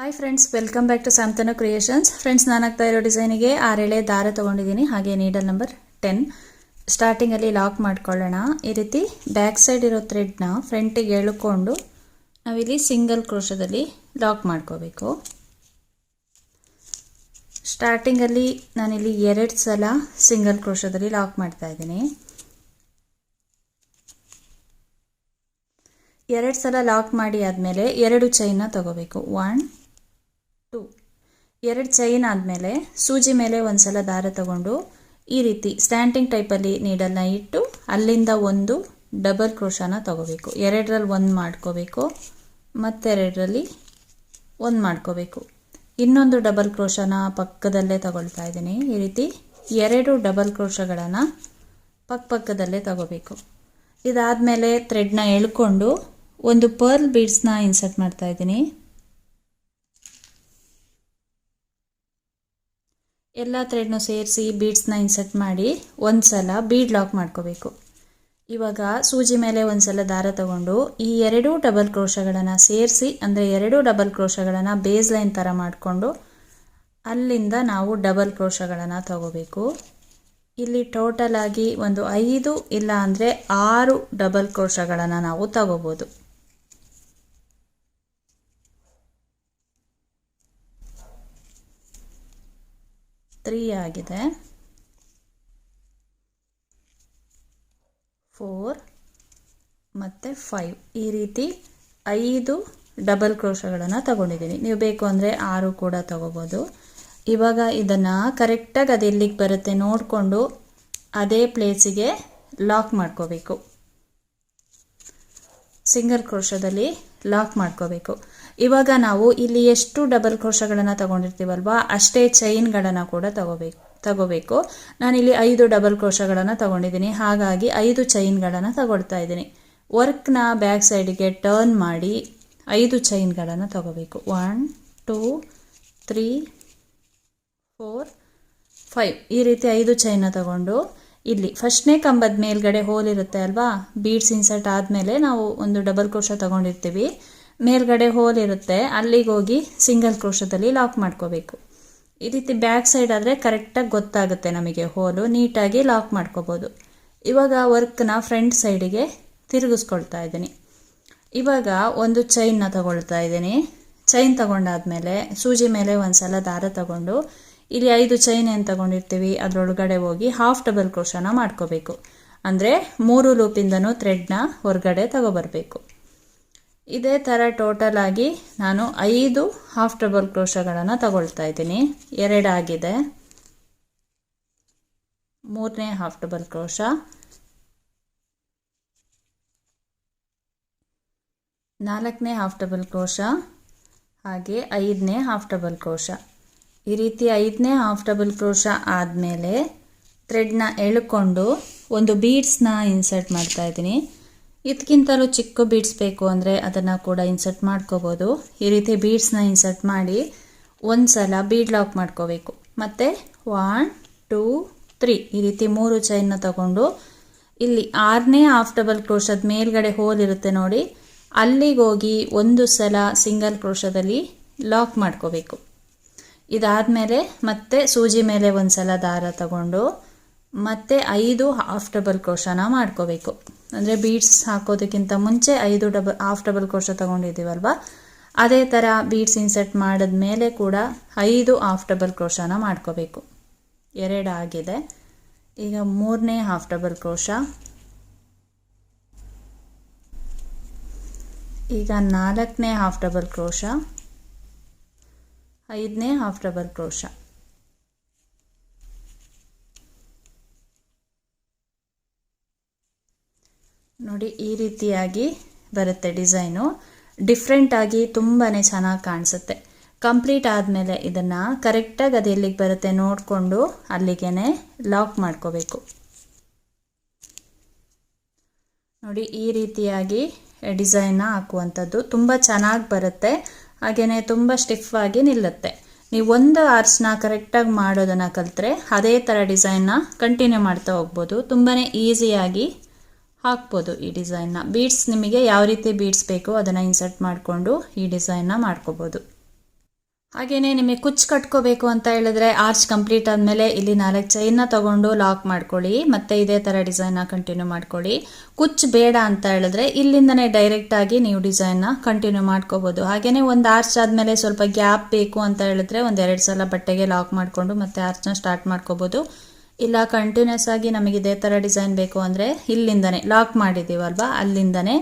Hi friends welcome back to Santhana creations friends ನಾನಾಗ್ತಾ ಇರೋ ಡಿಸೈನಿಗೆ ಆರೇಳೆ ದಾರ ತೊಗೊಂಡಿದ್ದೀನಿ. ಹಾಗೆ ನೀಡಲ್ ನಂಬರ್ ಟೆನ್ ಸ್ಟಾರ್ಟಿಂಗಲ್ಲಿ ಲಾಕ್ ಮಾಡ್ಕೊಳ್ಳೋಣ. ಈ ರೀತಿ ಬ್ಯಾಕ್ ಸೈಡ್ ಇರೋ ಥ್ರೆಡ್ನ ಫ್ರಂಟಿಗೆ ಎಳ್ಕೊಂಡು ನಾವಿಲ್ಲಿ ಸಿಂಗಲ್ ಕ್ರೋಶದಲ್ಲಿ ಲಾಕ್ ಮಾಡ್ಕೋಬೇಕು. ಸ್ಟಾರ್ಟಿಂಗಲ್ಲಿ ನಾನಿಲ್ಲಿ ಎರಡು ಸಲ ಸಿಂಗಲ್ ಕ್ರೋಶದಲ್ಲಿ ಲಾಕ್ ಮಾಡ್ತಾ ಇದ್ದೀನಿ. ಎರಡು ಸಲ ಲಾಕ್ ಮಾಡಿ ಆದಮೇಲೆ ಎರಡು ಚೈನ್ನ ತಗೋಬೇಕು. One to. ಎರಡು ಚೈನ್ ಆದಮೇಲೆ ಸೂಜಿ ಮೇಲೆ ಒಂದು ಸಲ ದಾರ ತಗೊಂಡು ಈ ರೀತಿ ಸ್ಟ್ಯಾಂಡಿಂಗ್ ಟೈಪಲ್ಲಿ ನೀಡನ್ನು ಇಟ್ಟು ಅಲ್ಲಿಂದ ಒಂದು ಡಬಲ್ ಕ್ರೋಶನ ತಗೋಬೇಕು. ಎರಡರಲ್ಲಿ ಒಂದು ಮಾಡ್ಕೋಬೇಕು, ಮತ್ತೆರಡರಲ್ಲಿ ಒಂದು ಮಾಡ್ಕೋಬೇಕು. ಇನ್ನೊಂದು ಡಬಲ್ ಕ್ರೋಶನ ಪಕ್ಕದಲ್ಲೇ ತಗೊಳ್ತಾ ಇದ್ದೀನಿ. ಈ ರೀತಿ ಎರಡು ಡಬಲ್ ಕ್ರೋಶಗಳನ್ನು ಪಕ್ಕ ಪಕ್ಕದಲ್ಲೇ ತಗೋಬೇಕು. ಇದಾದಮೇಲೆ ಥ್ರೆಡ್ನ ಎಳ್ಕೊಂಡು ಒಂದು ಪರ್ಲ್ ಬೀಡ್ಸ್ನ ಇನ್ಸರ್ಟ್ ಮಾಡ್ತಾ ಇದ್ದೀನಿ. ಎಲ್ಲ ಥ್ರೆಡ್ನು ಸೇರಿಸಿ ಬೀಡ್ಸ್ನ ಇನ್ಸರ್ಟ್ ಮಾಡಿ ಒಂದು ಸಲ ಬೀಡ್ ಲಾಕ್ ಮಾಡ್ಕೋಬೇಕು. ಇವಾಗ ಸೂಜಿ ಮೇಲೆ ಒಂದು ಸಲ ದಾರ ತಗೊಂಡು ಈ ಎರಡೂ ಡಬಲ್ ಕ್ರೋಶಗಳನ್ನು ಸೇರಿಸಿ, ಅಂದರೆ ಎರಡೂ ಡಬಲ್ ಕ್ರೋಶಗಳನ್ನು ಬೇಸ್ ಲೈನ್ ಥರ ಮಾಡಿಕೊಂಡು ಅಲ್ಲಿಂದ ನಾವು ಡಬಲ್ ಕ್ರೋಶಗಳನ್ನು ತಗೋಬೇಕು. ಇಲ್ಲಿ ಟೋಟಲ್ ಆಗಿ ಒಂದು ಐದು ಇಲ್ಲ ಅಂದರೆ ಆರು ಡಬಲ್ ಕ್ರೋಶಗಳನ್ನು ನಾವು ತಗೋಬೋದು. ತ್ರೀ ಆಗಿದೆ. ಫೋರ್ ಮತ್ತು ಫೈವ್ ಈ ರೀತಿ ಐದು ಡಬಲ್ ಕ್ರೋಶಗಳನ್ನು ತಗೊಂಡಿದ್ದೀನಿ. ನೀವು ಬೇಕು ಅಂದರೆ ಆರು ಕೂಡ ತಗೋಬೋದು. ಇವಾಗ ಇದನ್ನು ಕರೆಕ್ಟಾಗಿ ಅದು ಎಲ್ಲಿಗೆ ಬರುತ್ತೆ ನೋಡಿಕೊಂಡು ಅದೇ ಪ್ಲೇಸಿಗೆ ಲಾಕ್ ಮಾಡ್ಕೋಬೇಕು. ಸಿಂಗಲ್ ಕ್ರೋಶದಲ್ಲಿ ಲಾಕ್ ಮಾಡ್ಕೋಬೇಕು. ಇವಾಗ ನಾವು ಇಲ್ಲಿ ಎಷ್ಟು ಡಬಲ್ ಕ್ರೋಶಗಳನ್ನು ತಗೊಂಡಿರ್ತೀವಲ್ವ, ಅಷ್ಟೇ ಚೈನ್ಗಳನ್ನು ಕೂಡ ತಗೋಬೇಕು ತಗೋಬೇಕು. ನಾನಿಲ್ಲಿ ಐದು ಡಬಲ್ ಕ್ರೋಶಗಳನ್ನು ತಗೊಂಡಿದ್ದೀನಿ. ಹಾಗಾಗಿ ಐದು ಚೈನ್ಗಳನ್ನು ತಗೊಳ್ತಾ ಇದ್ದೀನಿ. ವರ್ಕ್ನ ಬ್ಯಾಕ್ ಸೈಡಿಗೆ ಟರ್ನ್ ಮಾಡಿ ಐದು ಚೈನ್ಗಳನ್ನು ತಗೋಬೇಕು. One two three four five ಈ ರೀತಿ ಐದು ಚೈನ ತಗೊಂಡು ಇಲ್ಲಿ ಫಸ್ಟ್ನೇ ಕಂಬದ ಮೇಲ್ಗಡೆ ಹೋಲ್ ಇರುತ್ತೆ ಅಲ್ವಾ? ಬೀಡ್ಸ್ ಇನ್ಸರ್ಟ್ ಆದಮೇಲೆ ನಾವು ಒಂದು ಡಬಲ್ ಕ್ರೋಶ ತಗೊಂಡಿರ್ತೀವಿ. ಮೇಲ್ಗಡೆ ಹೋಲ್ ಇರುತ್ತೆ, ಅಲ್ಲಿಗೆ ಹೋಗಿ ಸಿಂಗಲ್ ಕ್ರೋಶದಲ್ಲಿ ಲಾಕ್ ಮಾಡ್ಕೋಬೇಕು. ಈ ರೀತಿ ಬ್ಯಾಕ್ ಸೈಡ್ ಆದರೆ ಕರೆಕ್ಟಾಗಿ ಗೊತ್ತಾಗುತ್ತೆ ನಮಗೆ ಹೋಲು, ನೀಟಾಗಿ ಲಾಕ್ ಮಾಡ್ಕೋಬೋದು. ಇವಾಗ ವರ್ಕ್ನ ಫ್ರಂಟ್ ಸೈಡಿಗೆ ತಿರುಗಿಸ್ಕೊಳ್ತಾ ಇದ್ದೀನಿ. ಇವಾಗ ಒಂದು ಚೈನ್ನ ತಗೊಳ್ತಾ ಇದ್ದೀನಿ. ಚೈನ್ ತಗೊಂಡಾದ್ಮೇಲೆ ಸೂಜಿ ಮೇಲೆ ಒಂದು ಸಲ ದಾರ ತಗೊಂಡು, ಇಲ್ಲಿ ಐದು ಚೈನ್ ಏನು ತಗೊಂಡಿರ್ತೀವಿ, ಅದರೊಳಗಡೆ ಹೋಗಿ ಹಾಫ್ ಡಬಲ್ ಕ್ರೋಶನ ಮಾಡ್ಕೋಬೇಕು. ಅಂದರೆ ಮೂರು ಲೂಪಿಂದನೂ ಥ್ರೆಡ್ನ ಹೊರಗಡೆ ತಗೊಬರ್ಬೇಕು. ಇದೇ ಥರ ಟೋಟಲ್ ಆಗಿ ನಾನು ಐದು ಹಾಫ್ ಡಬಲ್ ಕ್ರೋಶಗಳನ್ನು ತಗೊಳ್ತಾ ಇದ್ದೀನಿ. ಎರಡಾಗಿದೆ ಮೂರನೇ ಹಾಫ್ ಡಬಲ್ ಕ್ರೋಶ ನಾಲ್ಕನೇ ಹಾಫ್ ಡಬಲ್ ಕ್ರೋಶ ಹಾಗೆ ಐದನೇ ಹಾಫ್ ಡಬಲ್ ಕ್ರೋಶ ಈ ರೀತಿ ಐದನೇ ಹಾಫ್ ಡಬಲ್ ಕ್ರೋಶ ಆದಮೇಲೆ ಥ್ರೆಡ್ನ ಎಳ್ಕೊಂಡು ಒಂದು ಬೀಡ್ಸ್ನ ಇನ್ಸರ್ಟ್ ಮಾಡ್ತಾ ಇದ್ದೀನಿ. ಇದಕ್ಕಿಂತಲೂ ಚಿಕ್ಕ ಬೀಡ್ಸ್ ಬೇಕು ಅಂದರೆ ಅದನ್ನು ಕೂಡ ಇನ್ಸರ್ಟ್ ಮಾಡ್ಕೋಬೋದು. ಈ ರೀತಿ ಬೀಡ್ಸ್ನ ಇನ್ಸರ್ಟ್ ಮಾಡಿ ಒಂದು ಸಲ ಬೀಡ್ ಲಾಕ್ ಮಾಡ್ಕೋಬೇಕು. ಮತ್ತು ಒನ್ ಟೂ ತ್ರೀ ಈ ರೀತಿ ಮೂರು ಚೈನ್ನ ತಗೊಂಡು ಇಲ್ಲಿ ಆರನೇ ಹಾಫ್ ಡಬಲ್ ಕ್ರೋಶದ ಮೇಲ್ಗಡೆ ಹೋಲ್ ಇರುತ್ತೆ ನೋಡಿ. ಅಲ್ಲಿಗೆ ಹೋಗಿ ಒಂದು ಸಲ ಸಿಂಗಲ್ ಕ್ರೋಶದಲ್ಲಿ ಲಾಕ್ ಮಾಡ್ಕೋಬೇಕು. ಇದಾದಮೇಲೆ ಮತ್ತೆ ಸೂಜಿ ಮೇಲೆ ಒಂದು ಸಲ ದಾರ ತಗೊಂಡು ಮತ್ತೆ ಐದು ಹಾಫ್ ಡಬಲ್ ಕ್ರೋಶನ ಮಾಡ್ಕೋಬೇಕು. ಅಂದರೆ ಬೀಡ್ಸ್ ಹಾಕೋದಕ್ಕಿಂತ ಮುಂಚೆ ಐದು ಡಬಲ್ ಹಾಫ್ ಡಬಲ್ ಕ್ರೋಶ ತೊಗೊಂಡಿದ್ದೀವಲ್ವ? ಅದೇ ಥರ ಬೀಡ್ಸ್ ಇನ್ಸರ್ಟ್ ಮಾಡಿದ ಮೇಲೆ ಕೂಡ ಐದು ಹಾಫ್ ಡಬಲ್ ಕ್ರೋಶನ ಮಾಡ್ಕೋಬೇಕು. ಎರಡು ಆಗಿದೆ. ಈಗ ಮೂರನೇ ಹಾಫ್ ಡಬಲ್ ಕ್ರೋಶ ಈಗ ನಾಲ್ಕನೇ ಹಾಫ್ ಡಬಲ್ ಕ್ರೋಶ ಐದನೇ ಹಾಫ್ ಡಬಲ್ ಕ್ರೋಶ ನೋಡಿ, ಈ ರೀತಿಯಾಗಿ ಬರುತ್ತೆ ಡಿಸೈನು. ಡಿಫ್ರೆಂಟಾಗಿ ತುಂಬಾ ಚೆನ್ನಾಗಿ ಕಾಣಿಸುತ್ತೆ. ಕಂಪ್ಲೀಟ್ ಆದಮೇಲೆ ಇದನ್ನು ಕರೆಕ್ಟಾಗಿ ಅದು ಎಲ್ಲಿಗೆ ಬರುತ್ತೆ ನೋಡಿಕೊಂಡು ಅಲ್ಲಿಗೆ ಲಾಕ್ ಮಾಡ್ಕೋಬೇಕು. ನೋಡಿ, ಈ ರೀತಿಯಾಗಿ ಡಿಸೈನ್ನ ಹಾಕುವಂಥದ್ದು ತುಂಬ ಚೆನ್ನಾಗಿ ಬರುತ್ತೆ. ಹಾಗೆಯೇ ತುಂಬ ಸ್ಟಿಫ್ ಆಗಿ ನಿಲ್ಲುತ್ತೆ. ನೀವು ಒಂದು ಆರ್ಸ್ನ ಕರೆಕ್ಟಾಗಿ ಮಾಡೋದನ್ನು ಕಲಿತ್ರೆ ಅದೇ ಥರ ಡಿಸೈನ್ನ ಕಂಟಿನ್ಯೂ ಮಾಡ್ತಾ ಹೋಗ್ಬೋದು. ತುಂಬಾ ಈಸಿಯಾಗಿ ಹಾಕ್ಬೋದು ಈ ಡಿಸೈನ್ನ. ಬೀಡ್ಸ್ ನಿಮಗೆ ಯಾವ ರೀತಿ ಬೀಡ್ಸ್ ಬೇಕೋ ಅದನ್ನು ಇನ್ಸರ್ಟ್ ಮಾಡಿಕೊಂಡು ಈ ಡಿಸೈನ್ನ ಮಾಡ್ಕೋಬೋದು. ಹಾಗೆಯೇ ನಿಮಗೆ ಕುಚ್ ಕಟ್ಕೋಬೇಕು ಅಂತ ಹೇಳಿದ್ರೆ ಆರ್ಚ್ ಕಂಪ್ಲೀಟ್ ಆದಮೇಲೆ ಇಲ್ಲಿ ನಾಲ್ಕು ಚೈನ್ನ ತಗೊಂಡು ಲಾಕ್ ಮಾಡ್ಕೊಳ್ಳಿ, ಮತ್ತೆ ಇದೇ ಥರ ಡಿಸೈನ್ನ ಕಂಟಿನ್ಯೂ ಮಾಡ್ಕೊಳ್ಳಿ. ಕುಚ್ ಬೇಡ ಅಂತ ಹೇಳಿದ್ರೆ ಇಲ್ಲಿಂದನೇ ಡೈರೆಕ್ಟಾಗಿ ನೀವು ಡಿಸೈನ್ನ ಕಂಟಿನ್ಯೂ ಮಾಡ್ಕೋಬೋದು. ಹಾಗೆಯೇ ಒಂದು ಆರ್ಚ್ ಆದಮೇಲೆ ಸ್ವಲ್ಪ ಗ್ಯಾಪ್ ಬೇಕು ಅಂತ ಹೇಳಿದ್ರೆ ಒಂದು ಎರಡು ಸಲ ಬಟ್ಟೆಗೆ ಲಾಕ್ ಮಾಡಿಕೊಂಡು ಮತ್ತೆ ಆರ್ಚ್ನ ಸ್ಟಾರ್ಟ್ ಮಾಡ್ಕೋಬೋದು. ಇಲ್ಲ ಕಂಟಿನ್ಯೂಸ್ ಆಗಿ ನಮಗೆ ಇದೇ ಥರ ಡಿಸೈನ್ ಬೇಕು ಅಂದರೆ ಇಲ್ಲಿಂದನೇ ಲಾಕ್ ಮಾಡಿದ್ದೀವಲ್ವಾ? ಅಲ್ಲಿಂದನೇ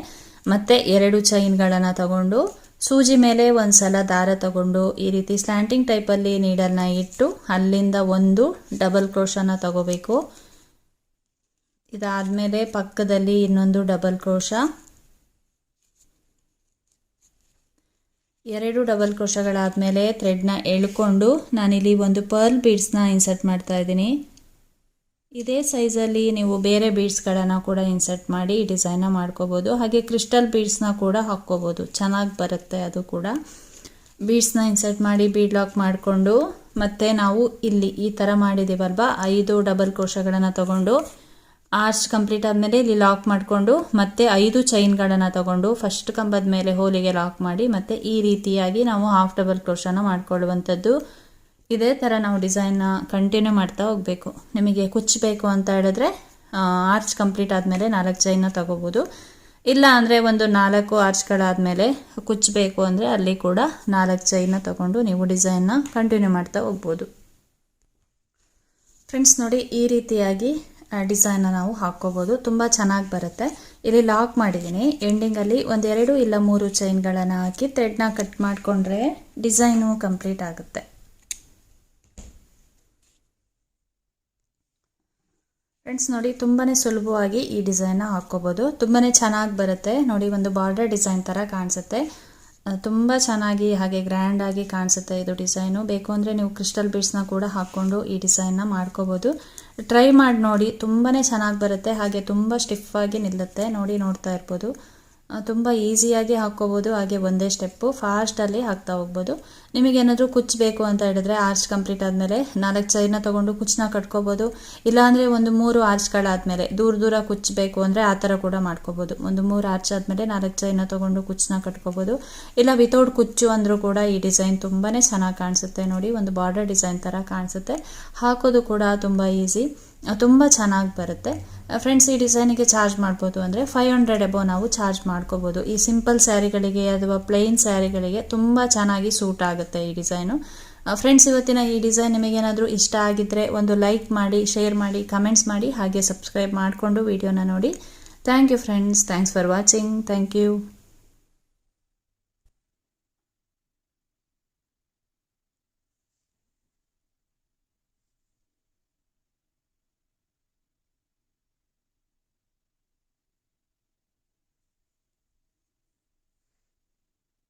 ಮತ್ತೆ ಎರಡು ಚೈನ್ಗಳನ್ನು ತಗೊಂಡು ಸೂಜಿ ಮೇಲೆ ಒಂದು ಸಲ ದಾರ ತಗೊಂಡು ಈ ರೀತಿ ಸ್ಲ್ಯಾಂಟಿಂಗ್ ಟೈಪಲ್ಲಿ ನೀಡಲ್ನ ಇಟ್ಟು ಅಲ್ಲಿಂದ ಒಂದು ಡಬಲ್ ಕ್ರೋಶನ ತಗೋಬೇಕು. ಇದಾದಮೇಲೆ ಪಕ್ಕದಲ್ಲಿ ಇನ್ನೊಂದು ಡಬಲ್ ಕ್ರೋಶ ಎರಡು ಡಬಲ್ ಕ್ರೋಶಗಳಾದಮೇಲೆ ಥ್ರೆಡ್ನ ಎಳ್ಕೊಂಡು ನಾನಿಲ್ಲಿ ಒಂದು ಪರ್ಲ್ ಬೀಡ್ಸ್ನ ಇನ್ಸರ್ಟ್ ಮಾಡ್ತಾ ಇದ್ದೀನಿ. ಇದೇ ಸೈಜಲ್ಲಿ ನೀವು ಬೇರೆ ಬೀಡ್ಸ್ಗಳನ್ನು ಕೂಡ ಇನ್ಸರ್ಟ್ ಮಾಡಿ ಈ ಡಿಸೈನ್ನ ಮಾಡ್ಕೋಬೋದು. ಹಾಗೆ ಕ್ರಿಸ್ಟಲ್ ಬೀಡ್ಸ್ನ ಕೂಡ ಹಾಕ್ಕೋಬೋದು. ಚೆನ್ನಾಗಿ ಬರುತ್ತೆ ಅದು ಕೂಡ. ಬೀಡ್ಸ್ನ ಇನ್ಸರ್ಟ್ ಮಾಡಿ ಬೀಡ್ ಲಾಕ್ ಮಾಡಿಕೊಂಡು ಮತ್ತೆ ನಾವು ಇಲ್ಲಿ ಈ ಥರ ಮಾಡಿದ್ದೀವಲ್ವ ಐದು ಡಬಲ್ ಕೋಶಗಳನ್ನು ತಗೊಂಡು ಆರ್ಚ್ ಕಂಪ್ಲೀಟ್ ಆದಮೇಲೆ ಇಲ್ಲಿ ಲಾಕ್ ಮಾಡಿಕೊಂಡು, ಮತ್ತೆ ಐದು ಚೈನ್ಗಳನ್ನು ತಗೊಂಡು ಫಸ್ಟ್ ಕಂಬದ ಮೇಲೆ ಹೋಲಿಗೆ ಲಾಕ್ ಮಾಡಿ, ಮತ್ತೆ ಈ ರೀತಿಯಾಗಿ ನಾವು ಹಾಫ್ ಡಬಲ್ ಕ್ರೋಶನ ಮಾಡ್ಕೊಳ್ಳುವಂಥದ್ದು. ಇದೇ ಥರ ನಾವು ಡಿಸೈನ್ನ ಕಂಟಿನ್ಯೂ ಮಾಡ್ತಾ ಹೋಗಬೇಕು. ನಿಮಗೆ ಕುಚ್ಚಬೇಕು ಅಂತ ಹೇಳಿದ್ರೆ ಆರ್ಚ್ ಕಂಪ್ಲೀಟ್ ಆದಮೇಲೆ ನಾಲ್ಕು ಚೈನ್ನ ತಗೋಬೋದು. ಇಲ್ಲ ಅಂದರೆ ಒಂದು ನಾಲ್ಕು ಆರ್ಚ್ಗಳಾದಮೇಲೆ ಕುಚ್ಚಬೇಕು ಅಂದರೆ ಅಲ್ಲಿ ಕೂಡ ನಾಲ್ಕು ಚೈನ್ನ ತಗೊಂಡು ನೀವು ಡಿಸೈನ್ನ ಕಂಟಿನ್ಯೂ ಮಾಡ್ತಾ ಹೋಗ್ಬೋದು. ಫ್ರೆಂಡ್ಸ್ ನೋಡಿ, ಈ ರೀತಿಯಾಗಿ ಡಿಸೈನ್ನ ನಾವು ಹಾಕ್ಕೋಬೋದು. ತುಂಬ ಚೆನ್ನಾಗಿ ಬರುತ್ತೆ. ಇಲ್ಲಿ ಲಾಕ್ ಮಾಡಿದ್ದೀನಿ. ಎಂಡಿಂಗಲ್ಲಿ ಒಂದೆರಡು ಇಲ್ಲ ಮೂರು ಚೈನ್ಗಳನ್ನು ಹಾಕಿ ಥ್ರೆಡ್ನ ಕಟ್ ಮಾಡಿಕೊಂಡ್ರೆ ಡಿಸೈನು ಕಂಪ್ಲೀಟ್ ಆಗುತ್ತೆ. ಫ್ರೆಂಡ್ಸ್ ನೋಡಿ ತುಂಬಾ ಸುಲಭವಾಗಿ ಈ ಡಿಸೈನ್ನ ಹಾಕ್ಕೋಬೋದು. ತುಂಬಾ ಚೆನ್ನಾಗಿ ಬರುತ್ತೆ. ನೋಡಿ, ಒಂದು ಬಾರ್ಡರ್ ಡಿಸೈನ್ ಥರ ಕಾಣಿಸುತ್ತೆ. ತುಂಬ ಚೆನ್ನಾಗಿ, ಹಾಗೆ ಗ್ರ್ಯಾಂಡಾಗಿ ಕಾಣಿಸುತ್ತೆ ಇದು ಡಿಸೈನು ಬೇಕು ಅಂದರೆ ನೀವು ಕ್ರಿಸ್ಟಲ್ ಬೀಡ್ಸ್ನ ಕೂಡ ಹಾಕ್ಕೊಂಡು ಈ ಡಿಸೈನ್ನ ಮಾಡ್ಕೋಬೋದು. ಟ್ರೈ ಮಾಡಿ ನೋಡಿ ತುಂಬಾ ಚೆನ್ನಾಗಿ ಬರುತ್ತೆ. ಹಾಗೆ ತುಂಬ ಆಗಿ ನಿಲ್ಲುತ್ತೆ. ನೋಡಿ, ನೋಡ್ತಾ ಇರ್ಬೋದು. ತುಂಬ ಈಸಿಯಾಗಿ ಹಾಕ್ಕೋಬೋದು. ಹಾಗೆ ಒಂದೇ ಸ್ಟೆಪ್ಪು ಫಾಸ್ಟಲ್ಲಿ ಹಾಕ್ತಾ ಹೋಗ್ಬೋದು. ನಿಮಗೇನಾದರೂ ಕುಚ್ಚಬೇಕು ಅಂತ ಹೇಳಿದ್ರೆ ಆರ್ಚ್ ಕಂಪ್ಲೀಟ್ ಆದಮೇಲೆ ನಾಲ್ಕು ಚೈನ ತೊಗೊಂಡು ಕುಚ್ಚನ್ನ ಕಟ್ಕೋಬೋದು. ಇಲ್ಲಾಂದರೆ ಒಂದು ಮೂರು ಆರ್ಚ್ಗಳಾದಮೇಲೆ ದೂರ ದೂರ ಕುಚ್ಚಬೇಕು ಅಂದರೆ ಆ ಥರ ಕೂಡ ಮಾಡ್ಕೋಬೋದು. ಒಂದು ಮೂರು ಆರ್ಚ್ ಆದಮೇಲೆ ನಾಲ್ಕು ಚೈನ ತೊಗೊಂಡು ಕುಚ್ಚನ್ನ ಕಟ್ಕೋಬೋದು. ಇಲ್ಲ ವಿತೌಟ್ ಕುಚ್ಚು ಅಂದರೂ ಕೂಡ ಈ ಡಿಸೈನ್ ತುಂಬಾ ಚೆನ್ನಾಗಿ ಕಾಣಿಸುತ್ತೆ ನೋಡಿ. ಒಂದು ಬಾರ್ಡರ್ ಡಿಸೈನ್ ಥರ ಕಾಣಿಸುತ್ತೆ. ಹಾಕೋದು ಕೂಡ ತುಂಬ ಈಸಿ ತುಂಬ ಚೆನ್ನಾಗಿ ಬರುತ್ತೆ. ಫ್ರೆಂಡ್ಸ್ ಈ ಡಿಸೈನಿಗೆ ಚಾರ್ಜ್ ಮಾಡ್ಬೋದು ಅಂದರೆ ಫೈವ್ ಹಂಡ್ರೆಡ್ ಎಬೋ ನಾವು ಚಾರ್ಜ್ ಮಾಡ್ಕೋಬೋದು. ಈ ಸಿಂಪಲ್ ಸ್ಯಾರಿಗಳಿಗೆ ಅಥವಾ ಪ್ಲೈನ್ ಸ್ಯಾರಿಗಳಿಗೆ ತುಂಬ ಚೆನ್ನಾಗಿ ಸೂಟ್ ಆಗುತ್ತೆ ಈ ಡಿಸೈನು ಫ್ರೆಂಡ್ಸ್ ಇವತ್ತಿನ ಈ ಡಿಸೈನ್ ನಿಮಗೇನಾದರೂ ಇಷ್ಟ ಆಗಿದ್ದರೆ ಒಂದು ಲೈಕ್ ಮಾಡಿ ಶೇರ್ ಮಾಡಿ ಕಮೆಂಟ್ಸ್ ಮಾಡಿ, ಹಾಗೆ ಸಬ್ಸ್ಕ್ರೈಬ್ ಮಾಡಿಕೊಂಡು ವಿಡಿಯೋನ ನೋಡಿ. Thank you friends thanks for watching thank you